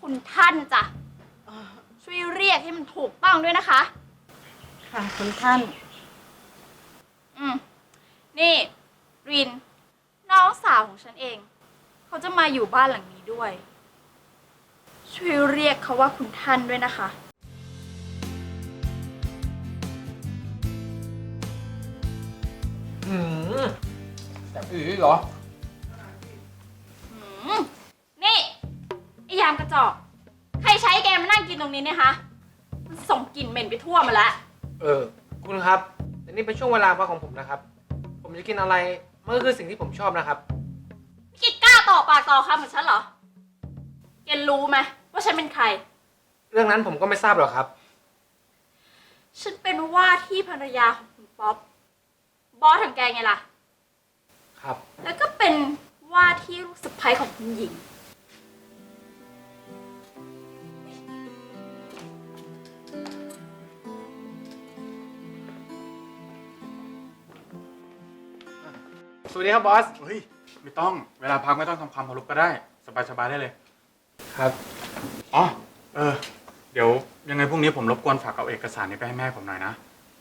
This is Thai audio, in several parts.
คุณท่านจ้ะช่วยเรียกให้มันถูกต้องด้วยนะคะ ค่ะคุณท่าน อืมนี่ ริน น้องสาวของฉันเอง เขาจะมาอยู่บ้านหลังนี้ด้วย ช่วยเรียกเขาว่าคุณท่านด้วยนะคะ อืมแบบอื่นเหรอามกระจอก ใครใช้แกมานั่งกินตรงนี้เนี่ยคะมันส่งกลิ่นเหม็นไปทั่วมาแล้ว เออ คุณครับแต่นี่เป็นช่วงเวลาพักของผมนะครับ ผมจะกินอะไร มันก็คือสิ่งที่ผมชอบนะครับกิดกล้าต่อปากต่อคำกับฉันเหรอ แกรู้ไหมว่าฉันเป็นใคร เรื่องนั้นผมก็ไม่ทราบหรอกครับ ฉันเป็นว่าที่ภรรยาของคุณป๊อป บอสของแกไงล่ะ ครับ แล้วก็เป็นว่าที่ลูกสะใภ้ของคุณหญิง วัสดีครับบอส เฮ้ย ไม่ต้อง เวลาพักไม่ต้องทำความเคารพก็ได้ สบายๆได้เลย ครับ อ๋อ เออ เดี๋ยวยังไงพรุ่งนี้ผมรบกวนฝากเอาเอกสารนี้ไปให้แม่ผมหน่อยนะ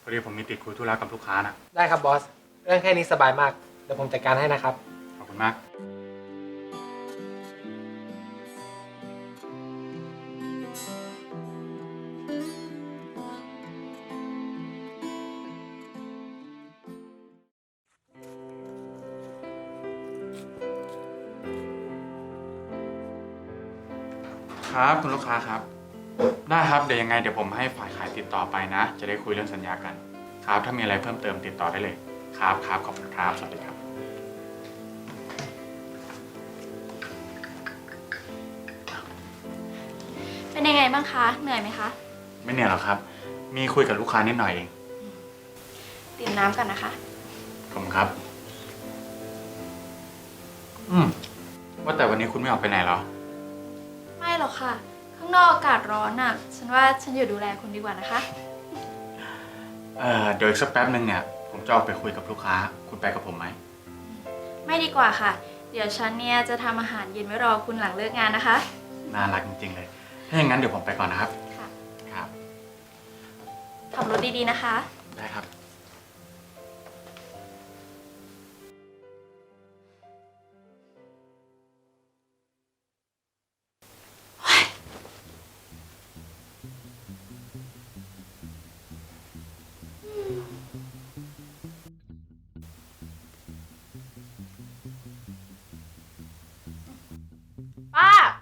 พอดีผมมีติดคุยธุระกับลูกค้านะได้ครับบอส เรื่องแค่นี้สบายมาก เดี๋ยวผมจัดการให้นะครับ ขอบคุณมาก ครับคุณลูกค้าครับ ได้ครับเดี๋ยวยังไงเดี๋ยวผมให้ฝ่ายขายติดต่อไปนะ จะได้คุยเรื่องสัญญากัน ครับ ถ้ามีอะไรเพิ่มเติมติดต่อได้เลย ครับครับขอบคุณครับสวัสดีครับ เป็นยังไงบ้างคะ เหนื่อยไหมคะ ไม่เหนื่อยหรอกครับ มีคุยกับลูกค้านิดหน่อยเองดื่มน้ำกันนะคะ ขอบคุณครับ อืมว่าแต่วันนี้คุณไม่ออกไปไหนเหรอไม่ หรอกค่ะ ข้างนอกอากาศร้อนอะ ฉันว่าฉันอยู่ดูแลคุณดีกว่านะคะ เอ่อเดี๋ยวอีกสักแป๊บนึงเนี่ย ผมจะออกไปคุยกับลูกค้า คุณไปกับผมไหม ไม่ดีกว่าค่ะ เดี๋ยวฉันเนี่ยจะทำอาหารเย็นไว้รอคุณหลังเลิกงานนะคะ น่ารักจริงๆเลย ถ้าอย่างนั้นเดี๋ยวผมไปก่อนนะครับ ค่ะ ครับ ขับรถดีๆนะคะ ได้ครับ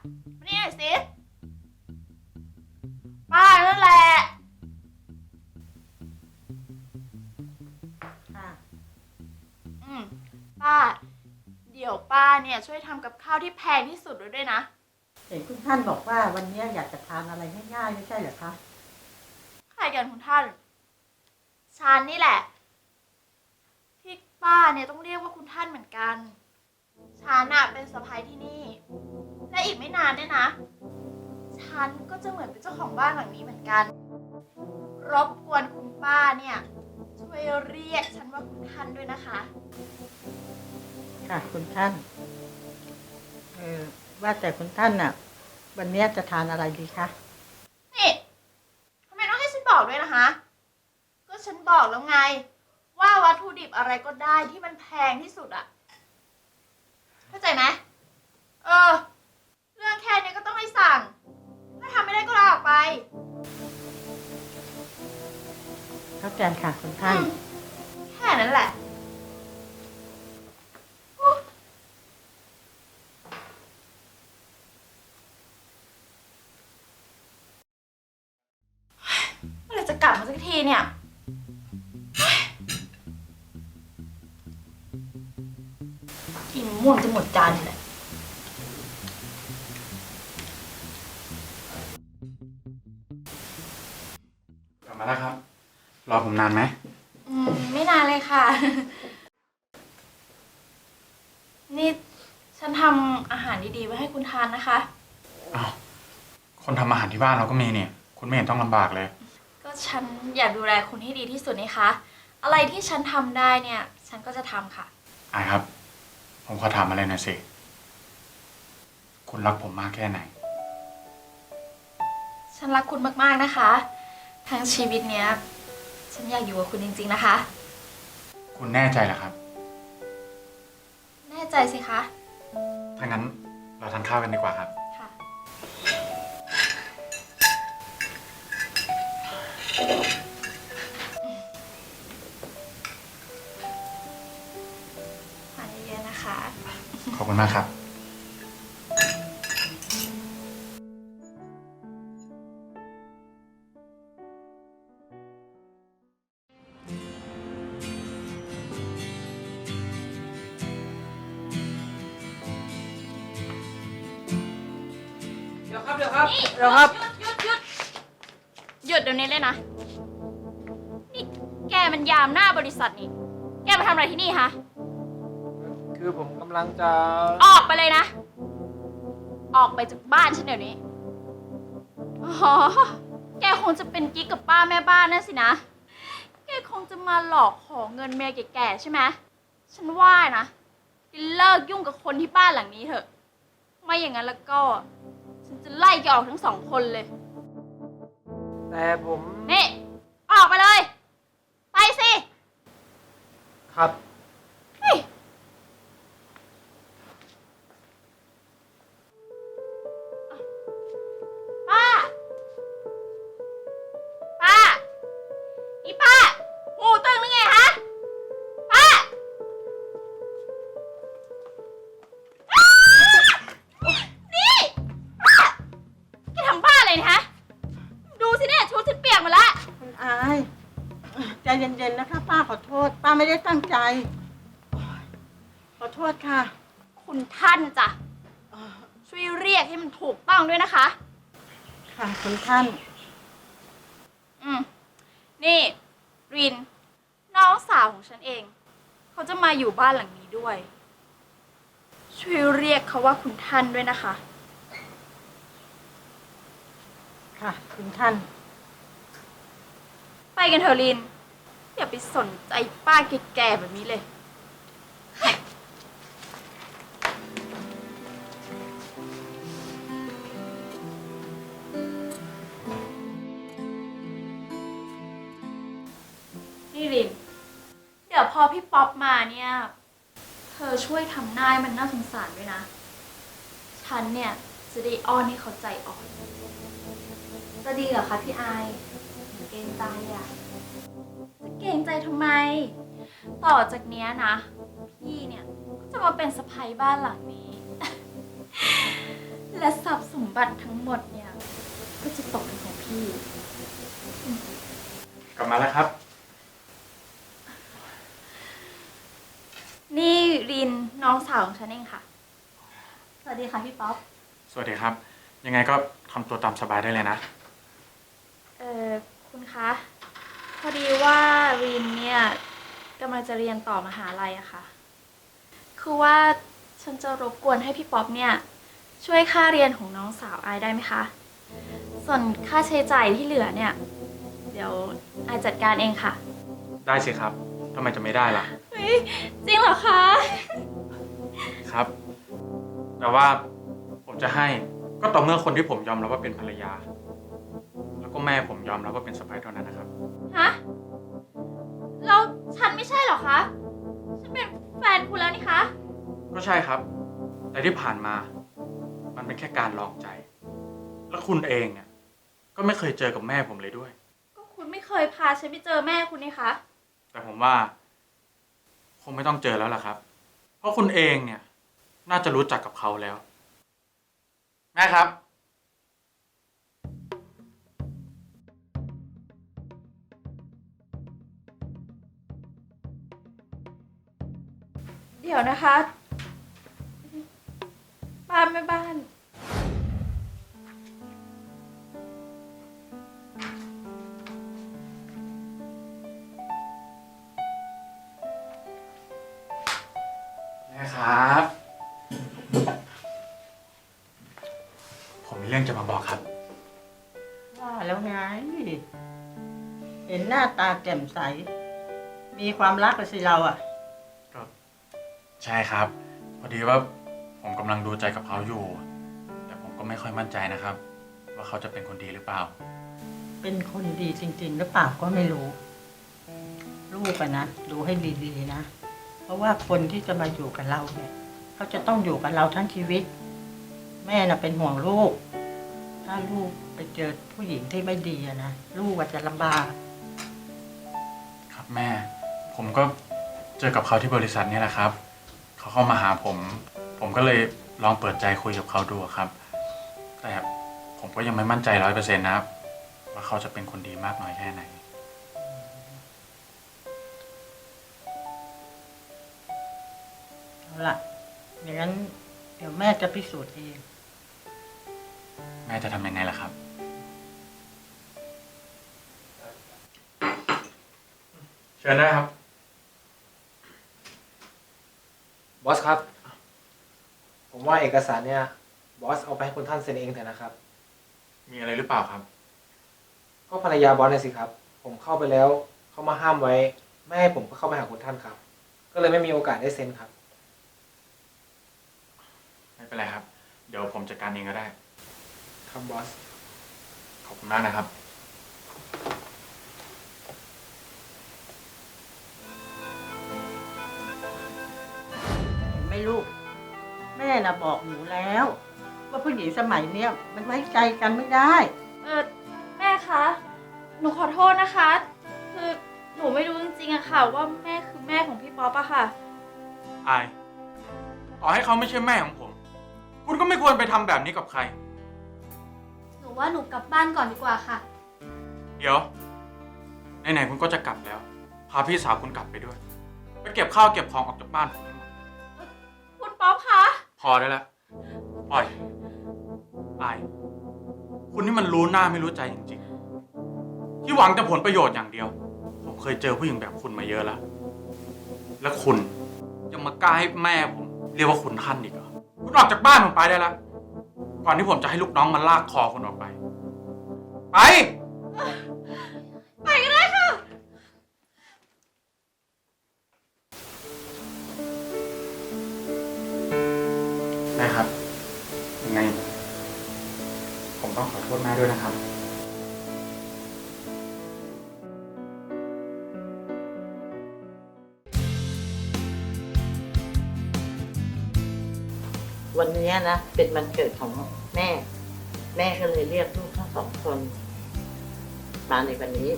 มานี่หน่อยสิป้านั่นแหละค่ะอืมป้า เดี๋ยวป้าเนี่ยช่วยทำกับข้าวที่แพงที่สุดด้วยด้วยนะ เห็นคุณท่านบอกว่าวันนี้อยากจะทานอะไรง่ายๆไม่ใช่เหรอคะใครกันคุณท่านฉันนี่แหละ ที่ป้าเนี่ยต้องเรียกว่าคุณท่านเหมือนกันฉันอะเป็นสะพ้ายที่นี่ และอีกไม่นานเนี่ยนะ ฉันก็จะเหมือนเป็นเจ้าของบ้านหลังนี้เหมือนกัน รบกวนคุณป้าเนี่ย ช่วยเรียกฉันว่าคุณท่านด้วยนะคะ ค่ะคุณท่านเออว่าแต่คุณท่านน่ะ วันนี้จะทานอะไรดีคะ นี่ทำไมต้องให้ฉันบอกด้วยนะคะ ก็ฉันบอกแล้วไง ว่าวัตถุดิบอะไรก็ได้ที่มันแพงที่สุดอะเข้าใจไหมเออ สั่ง ถ้าทำไม่ได้ก็ลาออกไป เข้าใจค่ะคุณท่านอืมแค่นั้นแหละอู้เมื่อไหรจะกลับมาสักทีเนี่ย กินม่วงจะหมดจานเลยกลับ อผมนานไหม อืม ไม่นานเลยค่ะ นี่ฉันทำอาหารดีๆ ไว้ให้คุณทานนะคะ อ้าว คนทำอาหารที่บ้านเราก็มีเนี่ย คุณไม่เห็นต้องลำบากเลย ก็ฉันอยากดูแลคุณให้ดีที่สุดนี่คะ อะไรที่ฉันทำได้เนี่ย ฉันก็จะทำค่ะ อายครับ ผมขอถามอะไรหน่อยสิ คุณรักผมมากแค่ไหน ฉันรักคุณมากๆนะคะ ทั้งชีวิตเนี้ย ฉันอยากอยู่กับคุณจริง ๆ นะคะ คุณแน่ใจเหรอครับ แน่ใจสิคะ ถ้างั้นเราทานข้าวกันดีกว่าครับ ค่ะทานเยอะๆนะคะ ขอบคุณมากครับ ษัทนี่แกมาทำอะไรที่นี่ฮะคือผมกำลังจะ ออกไปเลยนะ ออกไปจากบ้านฉันเดี๋ยวนี้ อ๋อ แกคงจะเป็นกิ๊กกับป้าแม่บ้านนั่นสินะ แกคงจะมาหลอกขอเงินเมียแก่ๆใช่ไหมฉันว่านะแกเลิกยุ่งกับคนที่บ้านหลังนี้เถอะ ไม่อย่างนั้นแล้วก็ ฉันจะไล่แกออกทั้งสองคนเลย แต่ผม นี่ ออกไปเลย ไปสิ ครับเฮ้ยป้า ป้า นี่ป้าหูตึงหรือไงฮะ ป้าอ้าโอ๊ยนี่ป้าแกทำบ้าอะไรเนยฮะ ดูสิเนี่ยชุดฉันเปียกหมดแล้วคุณอาย ใจเย็นๆนะคะ ป้าขอโทษป้า ไม่ได้ตั้งใจโอ๊ยขอโทษค่ะ คุณท่านจ้ะเอ่อช่วยเรียกให้มันถูกต้องด้วยนะคะ ค่ะคุณท่าน อืม นี่ริน น้องสาวของฉันเอง เขาจะมาอยู่บ้านหลังนี้ด้วย ช่วยเรียกเขาว่าคุณท่านด้วยนะคะ ค่ะ คุณท่าน ไปกันเถอะริน อย่าไปสนใจป้าแก่ๆแบบนี้เลย นี่ริน เดี๋ยวพอพี่ป๊อปมาเนี่ย เธอช่วยทำหน้าให้มันน่าสงสารด้วยนะ ฉันเนี่ยจะได้อ้อนให้เขาใจอ่อน จะดีเหรอคะพี่ไอายเกรงใจอะ กรงใจทำไม ต่อจากเนี้ยนะ พี่เนี่ยก็จะมาเป็นสะพ้ยบ้านหลังนี้ และทรัพย์สมบัติทั้งหมดเนี่ย ก็จะตกเป็นของพี่ กลับมาแล้วครับ นี่รินน้องสาวของฉันเองค่ะ สวัสดีค่ะพี่ป๊อป สวัสดีครับ ยังไงก็ทำตัวตามสบายได้เลยนะ เอ่อคุณคะ พอดีว่ารินเนี่ยกำลังจะเรียนต่อมหาลัยอะค่ะ คือว่าฉันจะรบกวนให้พี่ป๊อปเนี่ย ช่วยค่าเรียนของน้องสาวอายได้ไหมคะ ส่วนค่าใช้จ่ายที่เหลือเนี่ย เดี๋ยวอายจัดการเองค่ะได้สิครับทำไมจะไม่ได้ล่ะ เฮ้ยจริงเหรอคะ ครับ แต่ว่าผมจะให้ก็ต่อเมื่อคนที่ผมยอมรับว่าเป็นภรรยา แล้วก็แม่ผมยอมรับว่าเป็นสะใภ้เท่านั้นนะครับ ฮะ แล้วฉันไม่ใช่เหรอคะ ฉันเป็นแฟนคุณแล้วนี่คะ ก็ใช่ครับ แต่ที่ผ่านมา มันเป็นแค่การลองใจ แล้วคุณเองเนี่ยก็ไม่เคยเจอกับแม่ผมเลยด้วย ก็คุณไม่เคยพาฉันไปเจอแม่คุณนี่คะ แต่ผมว่า คงไม่ต้องเจอแล้วล่ะครับ เพราะคุณเองเนี่ย น่าจะรู้จักกับเขาแล้ว แม่ครับ เดี๋ยวนะคะป้าแม่บ้าน แม่ครับ ผมมีเรื่องจะมาบอกครับ ว่าแล้วไง เห็นหน้าตาแจ่มใส มีความรักเลยสิเราอะก็ ใช่ครับ พอดีว่าผมกำลังดูใจกับเขาอยู่ แต่ผมก็ไม่ค่อยมั่นใจนะครับวว่าเขาจะเป็นคนดีหรือเปล่า เป็นคนดีจริง ๆ หรือเปล่าก็ไม่รู้ ลูกอะนะดูให้ดีๆนะ เพราะว่าคนที่จะมาอยู่กับเราเนี่ย เขาจะต้องอยู่กับเราทั้งชีวิต แม่น่ะเป็นห่วงลูก ถ้าลูกไปเจอผู้หญิงที่ไม่ดีอะนะลูกอาจจะลำบาก ครับแม่ ผมก็เจอกับเขาที่บริษัทนี่แหละครับ เขาเข้ามาหาผม ผมก็เลยลองเปิดใจคุยกับเขาดูครับ แต่ผมก็ยังไม่มั่นใจร้อยเปอร์เซ็นต์นะครับ ว่าเขาจะเป็นคนดีมากน้อยแค่ไหน เอาล่ะอย่างนั้นเดี๋ยวแม่จะพิสูจน์เอง แม่จะทำยังไงล่ะครับ เชิญได้ครับ บอสครับ ผมว่าเอกสารเนี่ย บอสเอาไปให้คุณท่านเซ็นเองเถอะนะครับ มีอะไรหรือเปล่าครับ ก็ภรรยาบอสน่ะสิครับ ผมเข้าไปแล้วเขามาห้ามไว้ ไม่ให้ผมก็เข้าไปหาคุณท่านครับ ก็เลยไม่มีโอกาสได้เซ็นครับ ไม่เป็นไรครับ เดี๋ยวผมจัดการเองก็ได้ ครับบอส ขอบคุณมากนะครับ ลูก แม่น่ะบอกหนูแล้ว ว่าผู้หญิงสมัยเนี้ยมันไว้ใจกันไม่ได้ เออแม่คะ หนูขอโทษนะคะ คือหนูไม่รู้จริงๆอะค่ะ ว่าแม่คือแม่ของพี่ป๊อปอะค่ะ อาย ต่อให้เขาไม่ใช่แม่ของผม คุณก็ไม่ควรไปทำแบบนี้กับใคร หนูว่าหนูกลับบ้านก่อนดีกว่าค่ะ เดี๋ยว ไหนๆคุณก็จะกลับแล้ว พาพี่สาวคุณกลับไปด้วย ไปเก็บข้าวเก็บของออกจากบ้านผมให้หมดคุณ ป๊อปคะพอได้แล้วปล่อยอายคุณนี่มันรู้หน้าไม่รู้ใจจริงๆ ที่หวังแต่ผลประโยชน์อย่างเดียว ผมเคยเจอผู้หญิงแบบคุณมาเยอะแล้ว และคุณยังมากล้าให้แม่ผม เรียกว่าคุณท่านอีกเหรอคุณออกจากบ้านผมไปได้แล้ว ก่อนที่ผมจะให้ลูกน้องมาลากคอคุณออกไป ไป วันเนี้ยนะเป็นวันเกิดของแม่ แม่ก็เลยเรียกลูกทั้งสองคน มาในวันนี้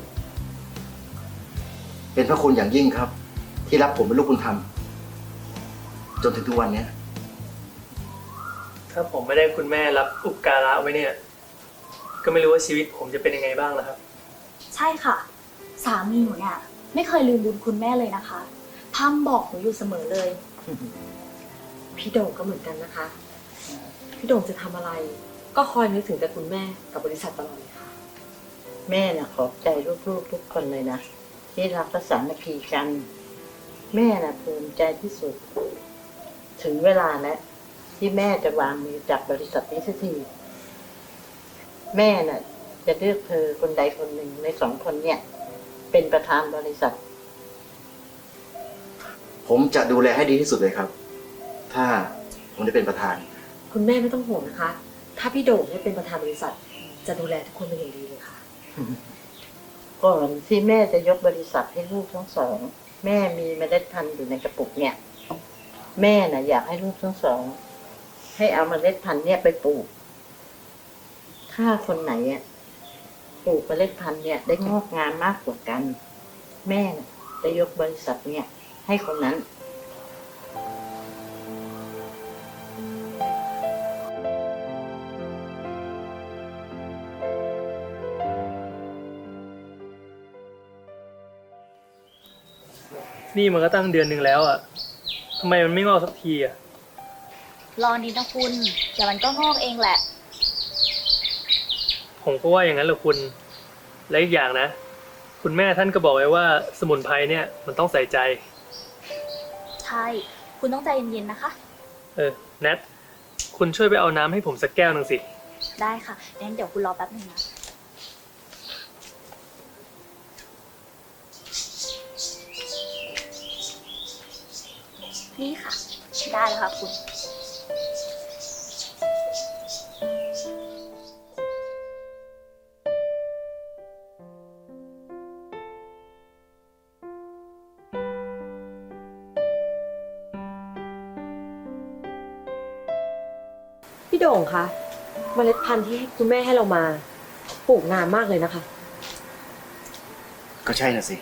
เป็นพระคุณอย่างยิ่งครับ ที่รับผมเป็นลูกบุญธรรมจนถึงทุกวันเนี้ยถ้าผมไม่ได้คุณแม่รับอุปการะไว้เนี่ย ก็ไม่รู้ว่าชีวิตผมจะเป็นยังไงบ้างแล้วครับ ใช่ค่ะ สามีหนูเนี่ยไม่เคยลืมบุญคุณแม่เลยนะคะพร่ำบอกหนูอยู่เสมอเลย พี่โด่งก็เหมือนกันนะคะ พี่โด่งจะทำอะไร ก็คอยนึกถึงแต่คุณแม่กับบริษัทตลอดเลยค่ะ แม่น่ะขอบใจลูกๆทุกคนเลยนะ ที่รักและสามัคคีกัน แม่น่ะภูมิใจที่สุด ถึงเวลาแล้วที่แม่จะวางมือจับบริษัทนี้สักที แม่น่ะ จะเลือกเธอคนใดคนหนึ่งในสองคนเนี่ย เป็นประธานบริษัท ผมจะดูแลให้ดีที่สุดเลยครับ ถ้าผมได้เป็นประธาน คุณแม่ไม่ต้องห่วงนะคะ ถ้าพี่โด่งได้เป็นประธานบริษัท จะดูแลทุกคนเป็นอย่างดีเลยค่ะ ก่อนที่แม่จะยกบริษัทให้ลูกทั้งสอง แม่มีเมล็ดพันธุ์อยู่ในกระปุกเนี่ย แม่น่ะอยากให้ลูกทั้งสอง ให้เอาเมล็ดพันธุ์เนี่ยไปปลูก ถ้าคนไหนอะปลูกเมล็ดพันธุ์เนี่ยได้งอกงามมากกว่ากัน แม่น่ะจะยกบริษัทเนี่ย ให้คนนั้น นี่มันก็ตั้งเดือนหนึ่งแล้วอะทำไมมันไม่งอกสักทีอะ รอนิดนะคุณเดี๋ยวมันก็งอกเองแหละ ผมก็ว่าอย่างนั้นแหละคุณ และอีกอย่างนะ คุณแม่ท่านก็บอกไว้ว่าสมุนไพรเนี่ยมันต้องใส่ใจ ใช่ คุณต้องใจเย็นๆนะคะ เออแนทคุณช่วยไปเอาน้ำให้ผมสักแก้วหนึ่งสิ ได้ค่ะงั้นเดี๋ยวคุณรอแป๊บหนึงนะ นี่ค่ะ ได้แล้วค่ะคุณพี่โด่งคะเมล็ดพันธุ์ที่คุณแม่ให้เรามา ปลูกงามมากเลยนะคะ ก็ใช่น่ะสิ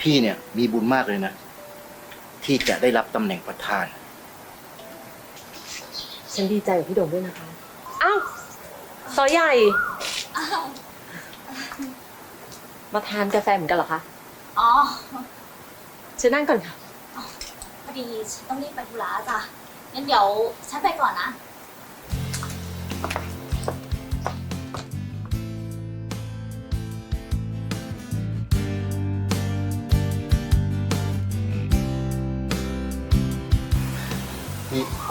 พี่เนี่ยมีบุญมากเลยนะ ที่จะได้รับตำแหน่งประธาน ฉันดีใจกับพี่โด่งด้วยนะคะ อ้าวซอใหญ่ มาทานกาแฟเหมือนกันเหรอคะอ๋อ เชิญนั่งก่อนค่ะ พอดีฉันต้องรีบไปธุระจ้ะงั้นเดี๋ยวฉันไปก่อนนะ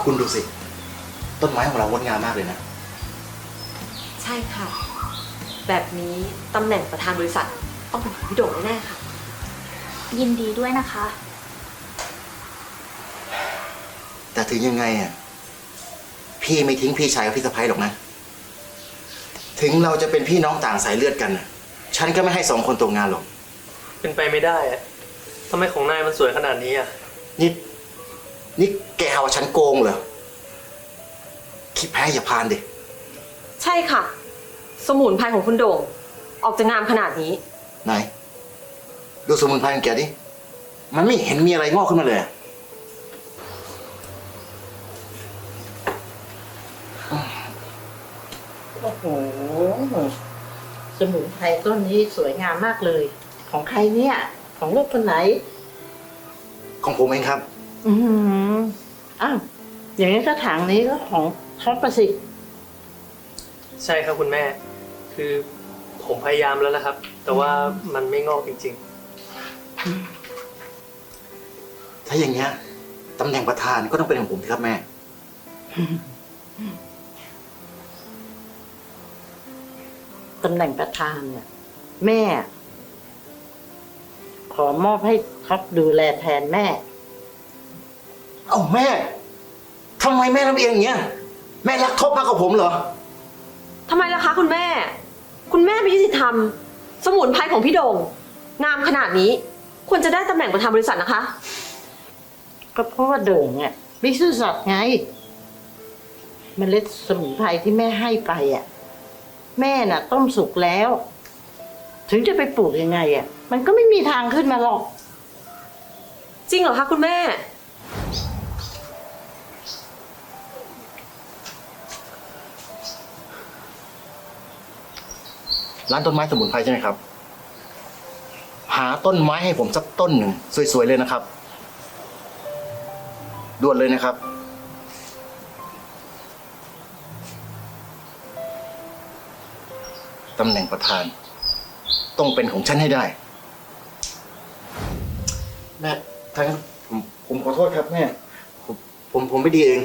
คุณดูสิ ต้นไม้ของเรางดงามมากเลยนะ ใช่ค่ะ แบบนี้ตำแหน่งประธานบริษัทต้องเป็นของพี่โด่งแน่ๆค่ะ ยินดีด้วยนะคะ แต่ถึงยังไงอะพี่ไม่ทิ้งพี่ชายกับพี่สะพ้ายหรอกนะ ถึงเราจะเป็นพี่น้องต่างสายเลือดกันน่ะฉันก็ไม่ให้สองคนตกงานหรอก เป็นไปไม่ได้อะทำไมของนายมันสวยขนาดนี้อะนี่ นี่แกหาว่าฉันโกงเหรอ คิดแพ้อย่าพานดิ ใช่ค่ะ สมุนไพรของคุณโด่ง ออกจะงามขนาดนี้ ไหน ดูสมุนไพรของแกดิ มันไม่เห็นมีอะไรงอกขึ้นมาเลยอะโอ้โห สมุนไพรต้นนี้สวยงามมากเลย ของใครเนี่ย ของลูกคนไหน ของผมเองครับ อืม อ้าวอย่างนี้กระถางนี้ก็ของท็อปประสิทธิ์ใช่ครับคุณแม่ คือผมพยายามแล้วนะครับ แต่ว่ามันไม่งอกจริง ถ้าอย่างเงี้ยตำแหน่งประธานก็ต้องเป็นของผมสิครับแม่ ตำแหน่งประธานเนี่ยแม่ ขอมอบให้ท็อปดูแลแทนแม่ เอ้าแม่ ทำไมแม่ทำเองอย่างเงี้ย แม่รักทบมากกว่าผมเหรอ ทำไมล่ะคะคุณแม่ คุณแม่ไม่ยุติธรรม สมุนไพรของพี่โด่งงามขนาดนี้ ควรจะได้ตำแหน่งประธานบริษัทนะคะ ก็เพราะว่าโด่งเนี่ยไม่ซื่อสัตย์ไงเมล็ดสมุนไพรที่แม่ให้ไปอะ แม่น่ะ ต้มสุกแล้ว ถึงจะไปปลูกยังไงอะ มันก็ไม่มีทางขึ้นมาหรอก จริงเหรอคะคุณแม่ ร้านต้นไม้สมุนไพรใช่ไหมครับ หาต้นไม้ให้ผมสักต้นหนึ่งสวยๆเลยนะครับด่วนเลยนะครับ ตำแหน่งประธาน ต้องเป็นของฉันให้ได้ แม่ทั้งผมผมขอโทษครับแม่ผมผมผมไม่ดีเอง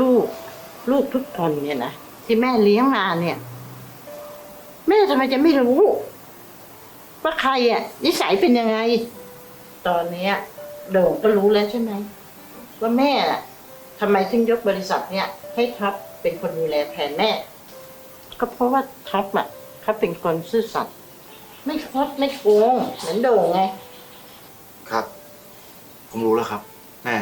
ลูก ลูกทุกคนเนี่ยนะที่แม่เลี้ยงมาเนี่ย แม่ทำไมจะไม่รู้ ว่าใครอะนิสัยเป็นยังไง ตอนเนี้ยโด่งก็รู้แล้วใช่ไหมว่าแม่อะทำไมถึงยกบริษัทเนี่ยให้ท็อปเป็นคนดูแลแทนแม่ ก็เพราะว่าท็อปอะเขาเป็นคนซื่อสัตย์ไม่คดไม่โกงเหมือนโด่งไง ครับ ผมรู้แล้วครับ แม่